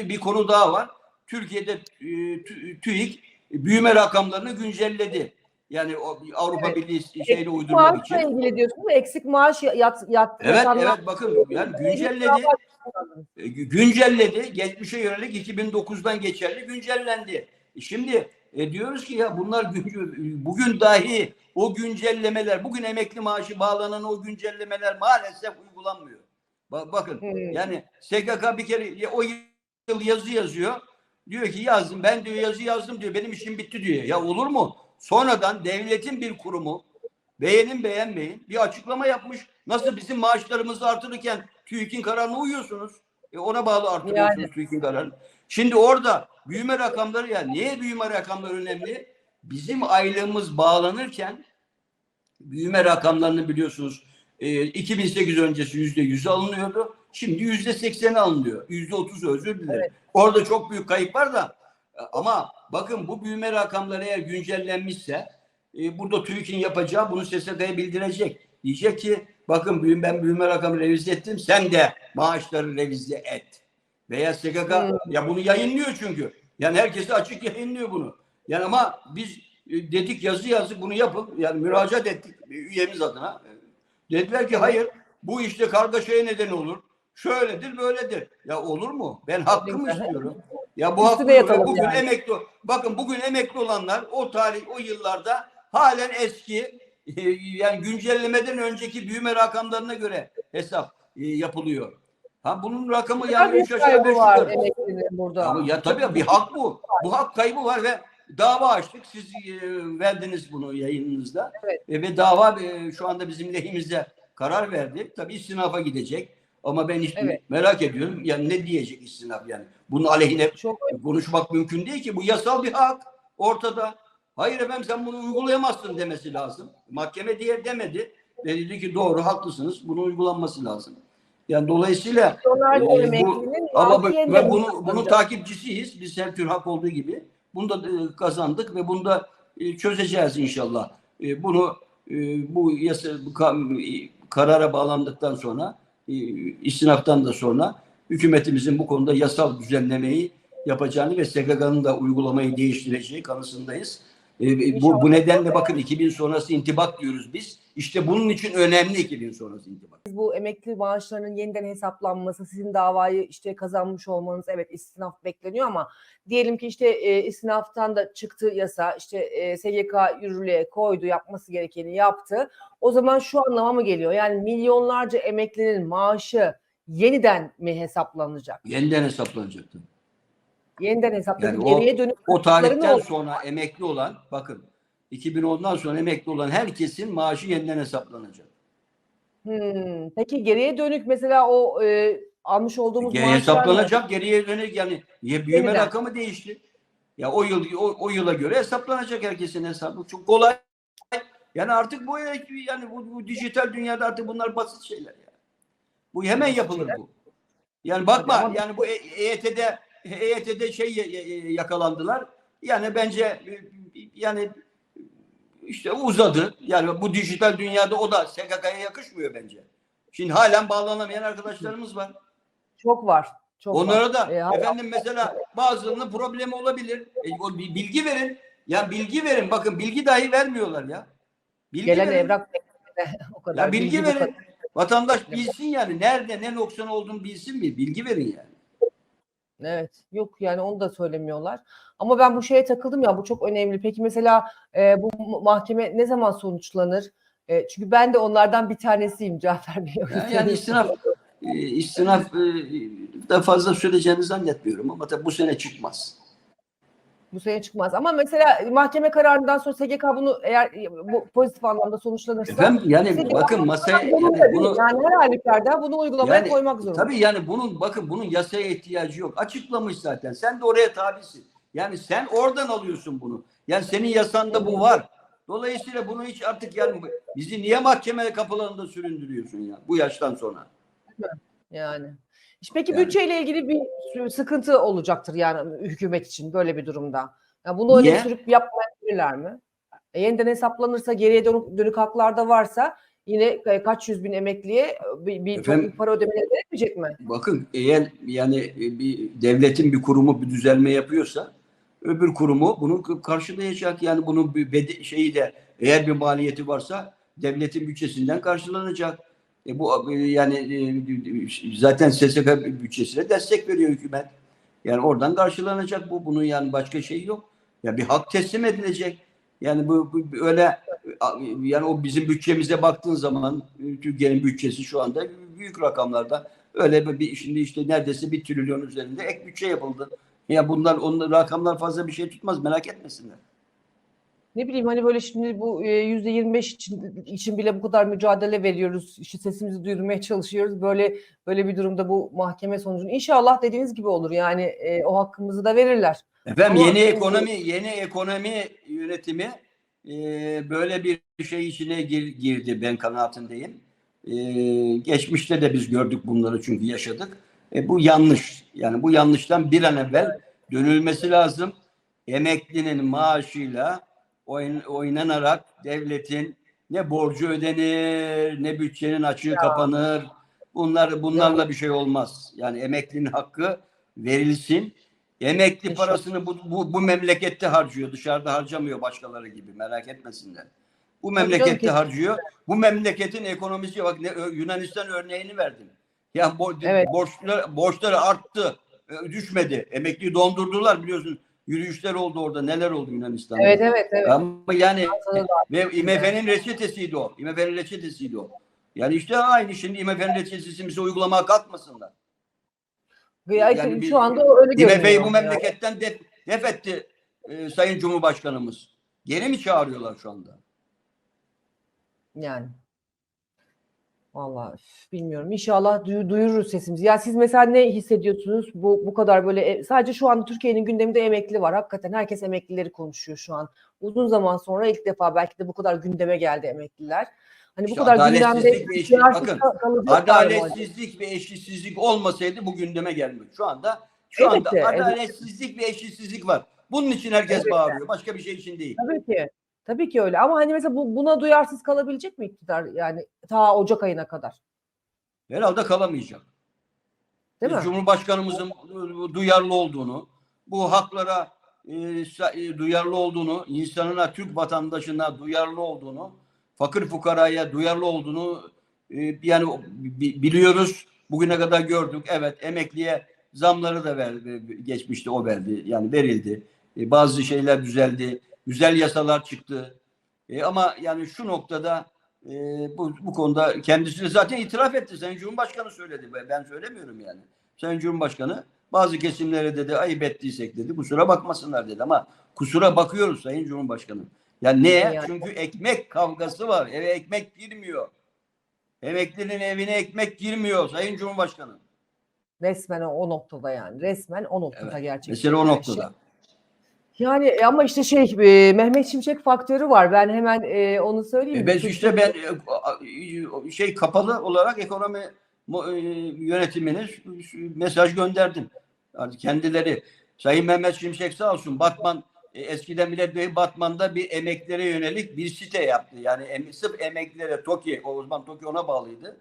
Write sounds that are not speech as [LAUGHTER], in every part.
bir konu daha var. Türkiye'de e, Tü- TÜİK büyüme rakamlarını güncelledi. Yani o Avrupa Evet. Birliği şeyle uydurmak için. Maaşla ilgili diyorsunuz. Eksik maaş yat, yat, Evet yatanlar- evet bakın yani güncelledi. E, gü- güncelledi. Geçmişe yönelik 2009'dan geçerli güncellendi. E Şimdi e, diyoruz ki ya bunlar gün- bugün dahi o güncellemeler, bugün emekli maaşı bağlanan o güncellemeler maalesef uygulanmıyor. Ba- bakın Hmm. yani SGK bir kere o yıl yazı yazıyor. Diyor ki yazdım ben diyor yazı yazdım diyor benim işim bitti diyor. Ya olur mu? Sonradan devletin bir kurumu beğenin beğenmeyin bir açıklama yapmış. Nasıl bizim maaşlarımızı artırırken TÜİK'in kararına uyuyorsunuz. E ona bağlı artırıyorsunuz Yani. TÜİK'in kararını. Şimdi orada büyüme rakamları ya niye büyüme rakamları önemli? Bizim aylığımız bağlanırken büyüme rakamlarını biliyorsunuz e, 2008 öncesi yüzde yüz alınıyordu. Şimdi yüzde sekseni alınıyor. Yüzde otuz özür dilerim. Evet. Orada çok büyük kayıp var da e, ama bakın bu büyüme rakamları eğer güncellenmişse e, burada TÜİK'in yapacağı bunu SSK'ya bildirecek. Diyecek ki bakın büyüm, ben büyüme rakamı revize ettim sen de maaşları revize et. Veya SGK Hmm. ya bunu yayınlıyor çünkü. Yani herkese açık yayınlıyor bunu. Yani ama biz e, dedik yazı yazdık bunu yapın. Yani müracaat ettik e, üyemiz adına. Dediler ki hayır bu işte kargaşaya neden olur. Şöyledir böyledir. Ya olur mu? Ben hakkımı istiyorum. Ya bu hakkı bugün yani. emekli bakın bugün emekli olanlar o tarih o yıllarda halen eski e, yani güncellemeden önceki büyüme rakamlarına göre hesap e, yapılıyor. Ha bunun rakamı yani Tabii üç aşağı kaybı beş var yukarı. emeklinin burada. Ama ya tabii bir hak bu. Bu hak kaybı var ve dava açtık. Siz e, verdiniz bunu yayınınızda. Evet. E, ve dava e, şu anda bizim lehimizde karar verdi. Tabii istinafa gidecek. Ama ben işte Evet. merak ediyorum. Yani ne diyecek istinaf yani? Bunun aleyhine Çok konuşmak mümkün değil ki. Bu yasal bir hak ortada. Hayır efendim sen bunu uygulayamazsın demesi lazım. Mahkeme diye demedi. Ve dedi ki doğru haklısınız. Bunun uygulanması lazım. Yani dolayısıyla e, bu- ama ve bunu, bunun takipçisiyiz. Biz her tür hak olduğu gibi. Bunu da e, kazandık ve bunu da e, çözeceğiz inşallah. E, Bunu e, bu yasa bu ka- karara bağlandıktan sonra istinaftan da sonra hükümetimizin bu konuda yasal düzenlemeyi yapacağını ve SGK'nın da uygulamayı değiştireceği kanısındayız. E, bu, bu nedenle bakın 2000 sonrası intibak diyoruz biz. İşte bunun için önemli 2000 sonrası intibak. Bu emekli maaşlarının yeniden hesaplanması, sizin davayı işte kazanmış olmanız evet istinaf bekleniyor ama diyelim ki işte e, istinaftan da çıktı yasa işte e, SGK yürürlüğe koydu yapması gerekeni yaptı. O zaman şu anlama mı geliyor? Yani milyonlarca emeklinin maaşı yeniden mi hesaplanacak? Yeniden hesaplanacaktı. Yeniden hesaplanacak. Yani o- Geriye dönük O hakları ne tarihten sonra emekli olan bakın 2010'dan sonra emekli olan herkesin maaşı yeniden hesaplanacak. Hmm, Peki geriye dönük mesela o e, almış olduğumuz maaşlar hesaplanacak geriye dönük yani ya büyüme Yeniden. rakamı değişti. Ya o yıl o, o yıla göre hesaplanacak herkesin hesabı. Çok kolay. Yani artık bu yani bu, bu dijital dünyada artık bunlar basit şeyler ya. Bu hemen yapılır bu. Yani bakma yani bu E- EYT'de EYT'de şey y- y- yakalandılar. Yani bence e, yani işte uzadı. Yani bu dijital dünyada o da SGK'ya yakışmıyor bence. Şimdi halen bağlanamayan arkadaşlarımız var. çok var. Çok Onlara var. da E, efendim mesela bazılarının problemi olabilir. E, bilgi verin. Ya bilgi verin. Bakın bilgi dahi vermiyorlar ya. Bilgi Gelen verin. evrak [LAUGHS] o kadar. Ya bilgi bu verin. kadar. Vatandaş bilsin yani. Nerede ne noksan olduğunu bilsin mi? Bilgi verin yani. Evet. Yok yani onu da söylemiyorlar. Ama ben bu şeye takıldım ya bu çok önemli. Peki mesela e, bu mahkeme ne zaman sonuçlanır? E, çünkü ben de onlardan bir tanesiyim [LAUGHS] Cafer Bey. Ya- Yani istinaf e, istinaf e, da fazla süreceğini zannetmiyorum ama tabii bu sene çıkmaz. Bu sene çıkmaz. Ama mesela mahkeme kararından sonra SGK bunu eğer bu pozitif anlamda sonuçlanırsa Efendim yani SGK bakın masaya bunu, yani bunu yani her halükarda bunu uygulamaya Yani koymak zorunda. Tabii yani bunun bakın bunun yasaya ihtiyacı yok. Açıklamış zaten. Sen de oraya tabisin. Yani sen oradan alıyorsun bunu. Yani senin yasanda bu var. Dolayısıyla bunu hiç artık yani bizi niye mahkeme kapılarında süründürüyorsun ya bu yaştan sonra? Yani. Peki Yani. bütçeyle ilgili bir sıkıntı olacaktır yani hükümet için böyle bir durumda. Yani bunu öyle Niye? sürüp yapmayabilirler mi? E, yeniden hesaplanırsa geriye dönük, dönük haklar da varsa yine e, kaç yüz bin emekliye e, bir, bir Efendim? para ödemeleri gerekmeyecek mi? Bakın eğer yani e, bir devletin bir kurumu bir düzelme yapıyorsa öbür kurumu bunu karşılayacak. Yani bunun bir şeyi de eğer bir maliyeti varsa devletin bütçesinden karşılanacak. E bu e, yani e, zaten SSK bütçesine destek veriyor hükümet. Yani oradan karşılanacak bu. Bunun yani başka şey yok. Ya bir hak teslim edilecek. Yani bu, bu öyle yani o bizim bütçemize baktığın zaman Türkiye'nin bütçesi şu anda büyük rakamlarda. Öyle bir şimdi işte neredeyse bir trilyon üzerinde ek bütçe yapıldı. Ya bunlar onun rakamlar fazla bir şey tutmaz merak etmesinler. Ne bileyim hani böyle şimdi bu e, yüzde 25 için, için bile bu kadar mücadele veriyoruz. İşte sesimizi duyurmaya çalışıyoruz. Böyle böyle bir durumda bu mahkeme sonucunu inşallah dediğiniz gibi olur. Yani e, o hakkımızı da verirler. Efendim Ama- yeni ekonomi yeni ekonomi yönetimi e, böyle bir şey içine gir- girdi ben kanaatindeyim. E, geçmişte de biz gördük bunları çünkü yaşadık. E, bu yanlış. Yani bu yanlıştan bir an evvel dönülmesi lazım. Emeklinin maaşıyla oyn- oynanarak devletin ne borcu ödenir, ne bütçenin açığı kapanır. Bunlar bunlarla bir şey olmaz. Yani emeklinin hakkı verilsin. Emekli parasını bu, bu, bu memlekette harcıyor. Dışarıda harcamıyor başkaları gibi. Merak etmesinler. Bu memlekette harcıyor. Bu memleketin ekonomisi bak ne, Yunanistan örneğini verdim. Ya bo- Evet. borçlar borçları arttı. Düşmedi. Emekliyi dondurdular biliyorsun. Yürüyüşler oldu orada. Neler oldu Yunanistan'da? Evet evet evet. Ama yani ve IMF'nin reçetesiydi o. IMF'nin reçetesiydi o. Yani işte aynı şimdi IMF'nin reçetesini bize uygulamaya kalkmasınlar. Ya Yani şu anda öyle. IMF'yi bu memleketten def, def etti e, Sayın Cumhurbaşkanımız. Geri mi çağırıyorlar şu anda? Yani. Vallahi üf, bilmiyorum. İnşallah duy- duyururuz sesimizi. Ya siz mesela ne hissediyorsunuz? Bu bu kadar böyle e, sadece şu anda Türkiye'nin gündeminde emekli var. Hakikaten herkes emeklileri konuşuyor şu an. Uzun zaman sonra ilk defa belki de bu kadar gündeme geldi emekliler. Hani bu İşte kadar gündemde ve eşit- bakın? Adaletsizlik ve eşitsizlik olmasaydı bu gündeme gelmiyor. Şu anda şu Evet anda de, evet. adaletsizlik ve eşitsizlik var. Bunun için herkes Evet. bağırıyor. Başka bir şey için değil. Tabii ki. Tabii ki öyle. Ama hani mesela bu, buna duyarsız kalabilecek mi iktidar yani ta Ocak ayına kadar? Herhalde kalamayacak. Değil Biz mi? Cumhurbaşkanımızın duyarlı olduğunu, bu haklara e, e, duyarlı olduğunu, insanına, Türk vatandaşına duyarlı olduğunu, fakir fukaraya duyarlı olduğunu e, yani biliyoruz. Bugüne kadar gördük. Evet emekliye zamları da verdi. Geçmişte o verdi. Yani verildi. E, bazı şeyler düzeldi. Güzel yasalar çıktı. E, ama yani şu noktada e, bu, bu konuda kendisi de zaten itiraf etti. Sayın Cumhurbaşkanı söyledi. Ben- söylemiyorum yani. Sayın Cumhurbaşkanı bazı kesimlere dedi ayıp ettiysek dedi kusura bakmasınlar dedi ama kusura bakıyoruz Sayın Cumhurbaşkanı. Yani neye? Yani. Çünkü ekmek kavgası var. Eve ekmek girmiyor. Emeklinin evine ekmek girmiyor Sayın Cumhurbaşkanı. Resmen o, noktada yani. Resmen o noktada Evet. gerçekten. Mesela o noktada. şey. Yani e, ama işte şey e, Mehmet Şimşek faktörü var. Ben hemen e, onu söyleyeyim. E ben işte ben e, şey kapalı olarak ekonomi e, yönetimine mesaj gönderdim. Yani kendileri Sayın Mehmet Şimşek sağ olsun Batman e, eskiden milletvekili Batman'da bir emeklilere yönelik bir site yaptı. Yani em, sırf emeklilere TOKİ o zaman TOKİ ona bağlıydı.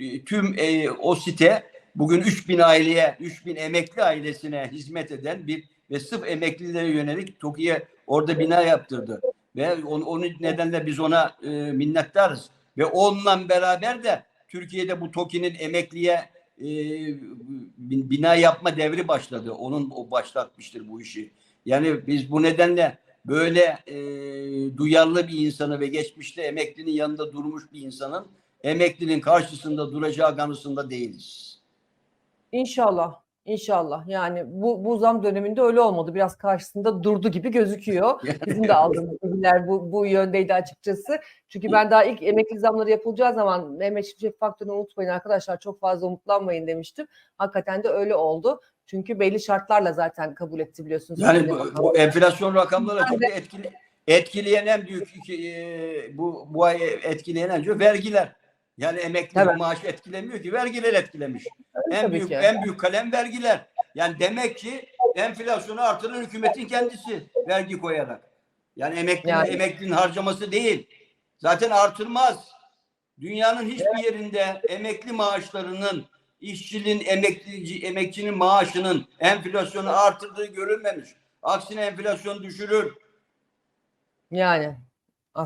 E, Tüm e, o site bugün 3000 aileye 3000 emekli ailesine hizmet eden bir ve sırf emeklilere yönelik TOKİ'ye orada bina yaptırdı. Ve on, onun nedenle biz ona e, minnettarız. Ve onunla beraber de Türkiye'de bu TOKİ'nin emekliye e, bin- bina yapma devri başladı. Onun o başlatmıştır bu işi. Yani biz bu nedenle böyle e, duyarlı bir insanı ve geçmişte emeklinin yanında durmuş bir insanın emeklinin karşısında duracağı kanısında değiliz. İnşallah. İnşallah. Yani bu, bu zam döneminde öyle olmadı. Biraz karşısında durdu gibi gözüküyor. Bizim de [LAUGHS] aldığımız bilgiler bu, bu yöndeydi açıkçası. Çünkü ben daha ilk emekli zamları yapılacağı zaman Mehmet Şimşek faktörünü unutmayın arkadaşlar çok fazla umutlanmayın demiştim. Hakikaten de öyle oldu. Çünkü belli şartlarla zaten kabul etti biliyorsunuz. Yani bu, bu enflasyon rakamları çok etkili, etkileyen en büyük iki, e, bu bu ay etkileyen en büyük vergiler. Yani emekli Evet. maaşı etkilemiyor ki vergiler etkilemiş. en tabii büyük ki. en büyük kalem vergiler. Yani demek ki enflasyonu artıran hükümetin kendisi vergi koyarak. Yani emekli Yani. emeklinin harcaması değil. Zaten artırmaz. Dünyanın hiçbir yerinde emekli maaşlarının işçinin, emeklici, emekçinin maaşının enflasyonu artırdığı görülmemiş. Aksine enflasyon düşürür. Yani